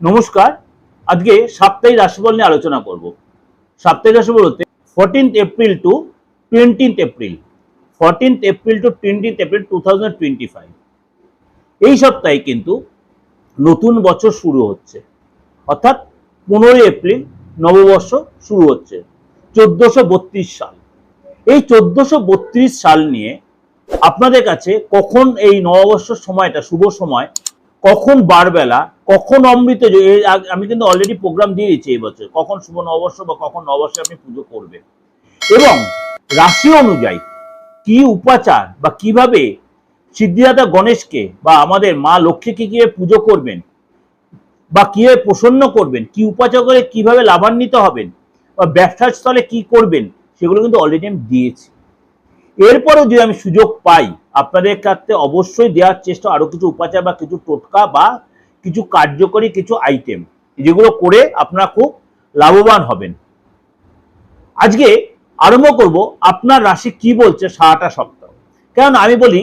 নমস্কার। আজকে সাপ্তাহিক রাশিফল নিয়ে আলোচনা করব। সাপ্তাহিক রাশিফল হতে fourteenth April to twentieth April fourteenth April to twentieth April two thousand twenty five এই সপ্তাহে কিন্তু নতুন বছর শুরু হচ্ছে। অর্থাৎ পনেরোই এপ্রিল নববর্ষ শুরু হচ্ছে। চোদ্দশো বত্রিশ সাল। এই চোদ্দশো বত্রিশ সাল নিয়ে আপনাদের কাছে কখন এই নববর্ষ সময়টা, শুভ সময় কখন বারবেলা, কখন অমৃত আমি কিন্তু অলরেডি প্রোগ্রাম দিয়ে দিচ্ছি এই বছর, কখন শুভ নববর্ষ বা কখন নববর্ষে আপনি পুজো করবেন। এবং রাশি অনুযায়ী কি উপাচার বা কীভাবে সিদ্ধিদাতা গণেশকে বা আমাদের মা লক্ষ্মীকে কীভাবে পুজো করবেন বা কীভাবে প্রসন্ন করবেন, কি উপাচার করে কীভাবে লাভান্বিত হবেন বা ব্যবসার স্থলে কি করবেন, সেগুলো কিন্তু অলরেডি আমি দিয়েছি। এরপরেও যদি আমি সুযোগ পাই, আপনাদের কাছে অবশ্যই দেওয়ার চেষ্টা, আরও কিছু উপাচার বা কিছু টোটকা বা কিছু কার্যকরী কিছু আইটেম যেগুলো করে আপনারা খুব লাভবান হবেন। আজকে আরম্ভ করব আপনার রাশি কি বলছে সারাটা সপ্তাহ। কারণ আমি বলি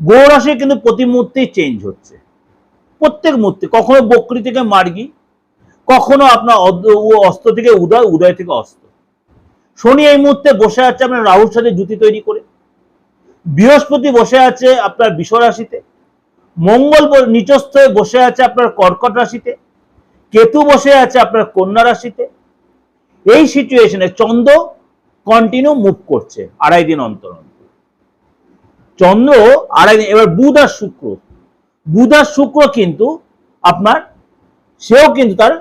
গো রাশি কিন্তু প্রতি মুহূর্তেই চেঞ্জ হচ্ছে। প্রত্যেক মুহূর্তে, কখনো বকরি থেকে মার্গি, কখনো আপনার ও থেকে উদয় উদয় থেকে অস্ত্র শনি এই মুহূর্তে বসে আছে আপনার রাহুর সাথে জুতি তৈরি করে। বৃহস্পতি বসে আছে আপনার বিষ রাশিতে মঙ্গল নিচস্থ বসে আছে আপনার কর্কট রাশিতে, কেতু বসে আছে আপনার কন্যা রাশিতে। এই সিচুয়েশনে চন্দ্র কন্টিনিউ মুভ করছে, আড়াই দিন অন্তর চন্দ্র আড়াই দিন, এবার বুধ আর শুক্র। বুধ আর শুক্র কিন্তু আপনার, সেও কিন্তু তার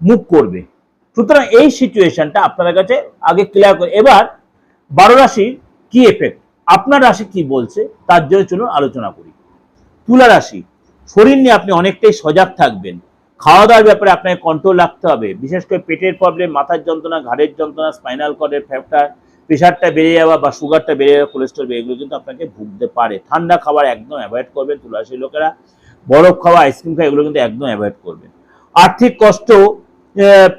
মুভ করবে। সুতরাং এই সিচুয়েশনটা আপনাদের কাছে আগে ক্লিয়ার করে এবার বারো রাশির কি এফেক্ট আপনার রাশি কি বলছে, তার জন্য চলুন আলোচনা করি। তুলা রাশি, শরীর নিয়ে আপনি অনেকটাই সজাগ থাকবেন। খাওয়া দাওয়ার ব্যাপারে আপনাকে কন্ট্রোল রাখতে হবে। বিশেষ করে পেটের প্রবলেম মাথার যন্ত্রণা, ঘাড়ের যন্ত্রণা স্পাইনাল কর্ডের ফ্যাক্টর প্রেশারটা বেড়ে যাওয়া বা সুগারটা বেড়ে যাওয়া কোলেস্ট্রল বেড়ে এগুলো কিন্তু আপনাকে ভুগতে পারে। ঠান্ডা খাবার একদম অ্যাভয়েড করবেন তুলাসী লোকেরা। বরফ খাওয়া আইসক্রিম খাওয়া, এগুলো কিন্তু একদম অ্যাভয়েড করবেন। আর্থিক কষ্ট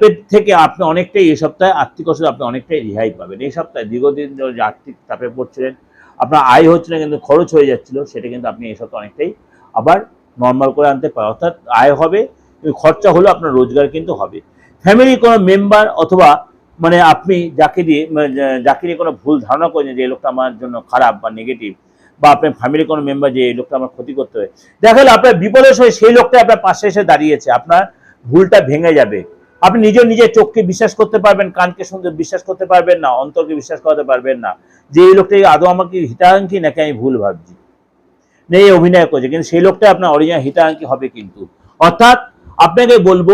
পেট থেকে আপনি অনেকটাই এই সপ্তাহে আর্থিক কষ্ট আপনি অনেকটাই রেহাই পাবেন। এই সপ্তাহে দীর্ঘদিন ধরে আর্থিক চাপে পড়ছিলেন আপনার আয় হচ্ছে না, কিন্তু খরচ হয়ে যাচ্ছিল, সেটা কিন্তু আপনি সপ্তাহে অনেকটাই আবার নর্মাল করে আনতে পারেন। অর্থাৎ আয় হবে খরচা হলেও আপনার রোজগার কিন্তু হবে। ফ্যামিলির কোনো মেম্বার অথবা মানে আপনি যাকে দিয়ে মানে যাকে নিয়ে কোনো ভুল ধারণা করেন যে এই লোকটা আমার জন্য খারাপ বা নেগেটিভ বা আপনার ফ্যামিলির কোনো মেম্বার যে এই লোকটা আমার ক্ষতি করতে হবে দেখা গেলো আপনার বিপদের সময় সেই লোকটা আপনার পাশে এসে দাঁড়িয়েছে, আপনার ভুলটা ভেঙে যাবে। আপনি নিজের নিজের চোখকে বিশ্বাস করতে পারবেন, কানকে শুনতে বিশ্বাস করতে পারবেন না, অন্তরকে বিশ্বাস করতে পারবেন না। যে এই লোকটা আদৌ আমাকে হিতাকাঙ্ক্ষী নাকি আমি ভুল ভাবছি? নেই অভিনয় করছে, কিন্তু সেই লোকটা আপনার অরিজিনাল হিতাকাঙ্ক্ষী হবে কিন্তু। অর্থাৎ আপনাকে বলব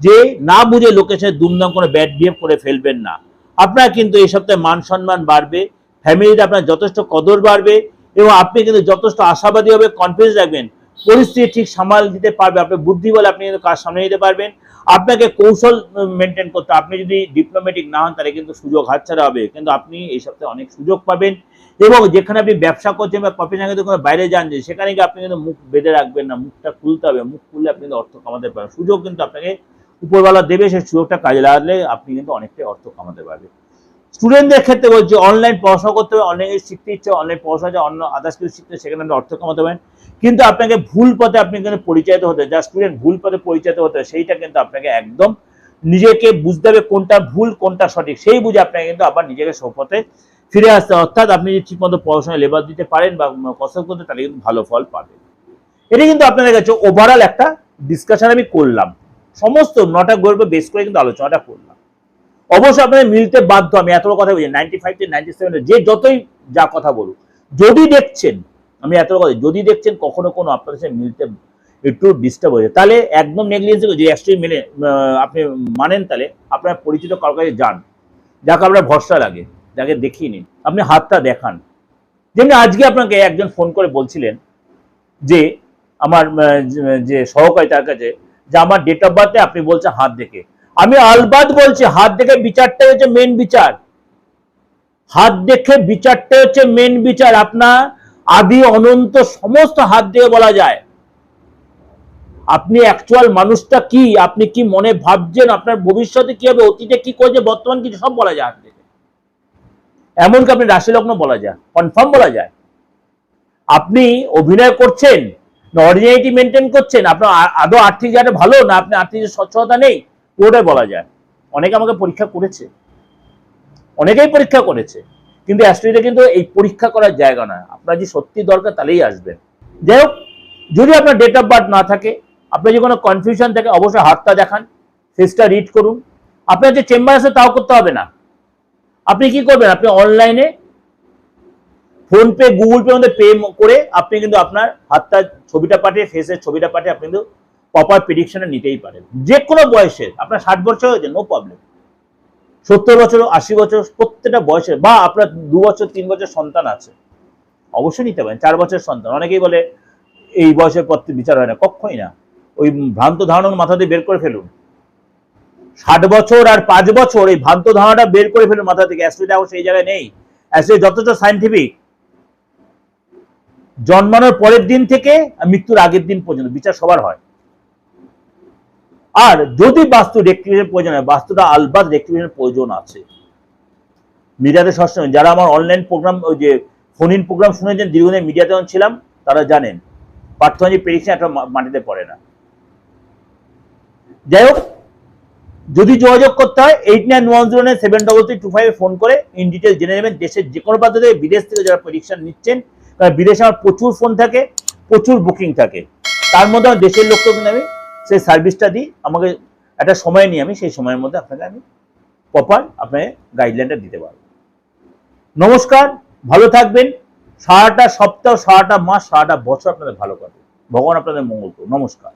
যে না বুঝে লোকের সাথে দুমদাম করে ব্যাড বিহেভ করে ফেলবেন না। আপনার কিন্তু এই সপ্তাহে মান সম্মান বাড়বে ফ্যামিলিতে আপনার যথেষ্ট কদর বাড়বে এবং আপনি কিন্তু যথেষ্ট আশাবাদী হবে কনফিডেন্স রাখবেন। পরিস্থিতি ঠিক সামাল দিতে পারবে, আপনার বুদ্ধি বলে আপনি কিন্তু কাজ সামনে নিতে পারবেন। আপনাকে কৌশল মেনটেন করতে আপনি যদি ডিপ্লোম্যাটিক না হন, তাহলে কিন্তু সুযোগ হাতছাড়া হবে। কিন্তু আপনি এই সপ্তাহে অনেক সুযোগ পাবেন। এবং যেখানে আপনি ব্যবসা করছেন বা প্রফেশনাল কিন্তু কোনো বাইরে যান, যে সেখানে গিয়ে আপনি কিন্তু মুখ বেঁধে রাখবেন না, মুখটা খুলতে হবে। মুখ খুললে আপনি কিন্তু অর্থ কামাতে পারবেন। সুযোগ কিন্তু আপনাকে উপরওয়ালা দেবে, সেই সুযোগটা কাজে লাগালে আপনি কিন্তু অনেকটাই অর্থ কামাতে পারবেন। স্টুডেন্টদের ক্ষেত্রে বলছি অনলাইন পড়াশোনা করতে হবে অনলাইনে শিখতে ইচ্ছে অনলাইন পড়াশোনা যে অন্য আদার্স কিছু শিখতে সেখানে আপনি অর্থ কামাতে পারেন। কিন্তু আপনাকে ভুল পথে আপনি কিন্তু পরিচালিত হতে যা স্টুডেন্ট ভুল পথে পরিচালিত হতে সেইটা কিন্তু আপনাকে একদম নিজেকে বুঝতে হবে কোনটা ভুল, কোনটা সঠিক। সেই বুঝে আপনাকে কিন্তু আবার নিজেকে সপথে ফিরে আসতে। অর্থাৎ আপনি যদি ঠিকমতো পড়াশোনায় লেবার দিতে পারেন বা কষ্ট করতে, তাহলে কিন্তু ভালো ফল পাবেন। এটা কিন্তু আপনাদের কাছে ওভারঅল একটা ডিসকাশন আমি করলাম। সমস্ত নটা গল্প বেস করে কিন্তু আলোচনাটা করলাম। অবশ্যই আপনাদের মিলতে বাধ্য, আমি এত কথা বলছি নাইনটি ফাইভ নাইনটি সেভেন যে যতই যা কথা বলুক, যদি দেখছেন, আমি এত কথা যদি দেখছেন কখনো কোনো আপনাদের সাথে মিলতে একটু ডিস্টার্ব হয়েছে তাহলে একদম নেগলিজেন্স যে অ্যাকচুয়ালি মেনে আপনি মানেন তাহলে আপনার পরিচিত কারোর কাছে যান, যাকে আপনার ভরসা লাগে, যাকে দেখিয়ে নিন, আপনি হাতটা দেখান। যেমনি আজকে আপনাকে একজন ফোন করে বলছিলেন যে, আমার যে সহকারী তার কাছে যে আমার ডেট অফ বার্থে আপনি বলছেন হাত দেখে। আমি আলবাদ বলছি, হাত দেখে বিচারটাই হচ্ছে মেন বিচার। হাত দেখে বিচারটাই হচ্ছে মেন বিচার। আপনার আদি, অনন্ত সমস্ত হাত দিয়ে বলা যায়। আপনি অ্যাকচুয়াল মানুষটা কি? আপনি কি মনে ভাবছেন আপনার ভবিষ্যতে কি হবে, অতীতে কি করছে, বর্তমান কিছু সব বলা যায় হাত দেখে। এমনকি আপনি রাশি লগ্ন বলা যায় কনফার্ম বলা যায়। আপনি অভিনয় করছেন অরিজিনালিটি মেনটেন করছেন? আপনার আদৌ আর্থিক জায়গাটা ভালো, না আপনি আর্থিক সচ্ছলতা নেই? পুরোটাই বলা যায়। অনেকে আমাকে পরীক্ষা করেছে। অনেকেই পরীক্ষা করেছে। কিন্তু অ্যাস্ট্রোলজিটা কিন্তু এই পরীক্ষা করার জায়গা নয়। আপনার যে সত্যি দরকার, তাহলেই আসবেন। যাই হোক, যদি আপনার ডেট অফ বার্থ না থাকে, আপনার যে কোনো কনফিউশন থাকে, অবশ্যই হাতটা দেখান ফেসটা রিড করুন। আপনার যে চেম্বার আছে, তাও করতে হবে না। আপনি কি করবেন? আপনি অনলাইনে ফোনপে গুগল পে মধ্যে পে করে আপনি কিন্তু আপনার হাতটা, ছবিটা পাঠিয়ে ফেসের ছবিটা পাঠিয়ে আপনি কিন্তু প্রপার প্রেডিকশনে নিতেই পারেন। যে কোনো বয়সে, আপনার ষাট বছর হয়েছে নো প্রবলেম সত্তর বছর, আশি বছর, প্রত্যেকটা বয়সের বা আপনার দু বছর, তিন বছর সন্তান আছে, অবশ্যই নিতে পারেন, চার বছর সন্তান। অনেকেই বলে, এই বয়সের পর বিচার হয় না। কখনই না। ওই ভ্রান্ত ধারণা মাথা দিয়ে বের করে ফেলুন। ষাট বছর আর পাঁচ বছর, এই ভ্রান্ত ধারণাটা বের করে ফেলুন মাথা থেকে। অ্যাস্ট্রোলজি এখন সেই জায়গায় নেই। অ্যাস্ট্রোলজি যথেষ্ট সাইন্টিফিক জন্মানোর পরের দিন থেকে মৃত্যুর আগের দিন পর্যন্ত বিচার সবার হয়। আর যদি বাস্তু রেক্টিফিকেশন প্রয়োজন হয়, বাস্তুটা আলবাদ রেক্টিফিকেশন প্রয়োজন আছে। মিডিয়াতে সবসময়, যারা আমার অনলাইন প্রোগ্রাম ওই যে ফোন ইন প্রোগ্রাম শুনেছেন, দীর্ঘদিন মিডিয়াতে ছিলাম, তারা জানেন পার্থবাজি প্রেডিকশন একটা মাটিতে পড়ে না। যাই হোক, যদি যোগাযোগ করতে হয় eight nine one zero nine seven double three two ফাইভে ফোন করে ইন ডিটেল জেনে নেবেন, দেশের যে কোনো প্রান্ত থেকে, বিদেশ থেকে যারা প্রেডিকশন নিচ্ছেন বিদেশে আমার প্রচুর ফোন থাকে, প্রচুর বুকিং থাকে। তার মধ্যে আমার দেশের লোককেও কিন্তু আমি সেই সার্ভিসটা দিই, আমাকে একটা সময় নিয়ে আমি সেই সময়ের মধ্যে আপনাকে আমি প্রপার আপনাকে গাইডলাইনটা দিতে পারব। নমস্কার, ভালো থাকবেন। সারাটা সপ্তাহ, সারাটা মাস, সারাটা বছর আপনাদের ভালো কাটবে ভগবান আপনাদের মঙ্গল করুন নমস্কার।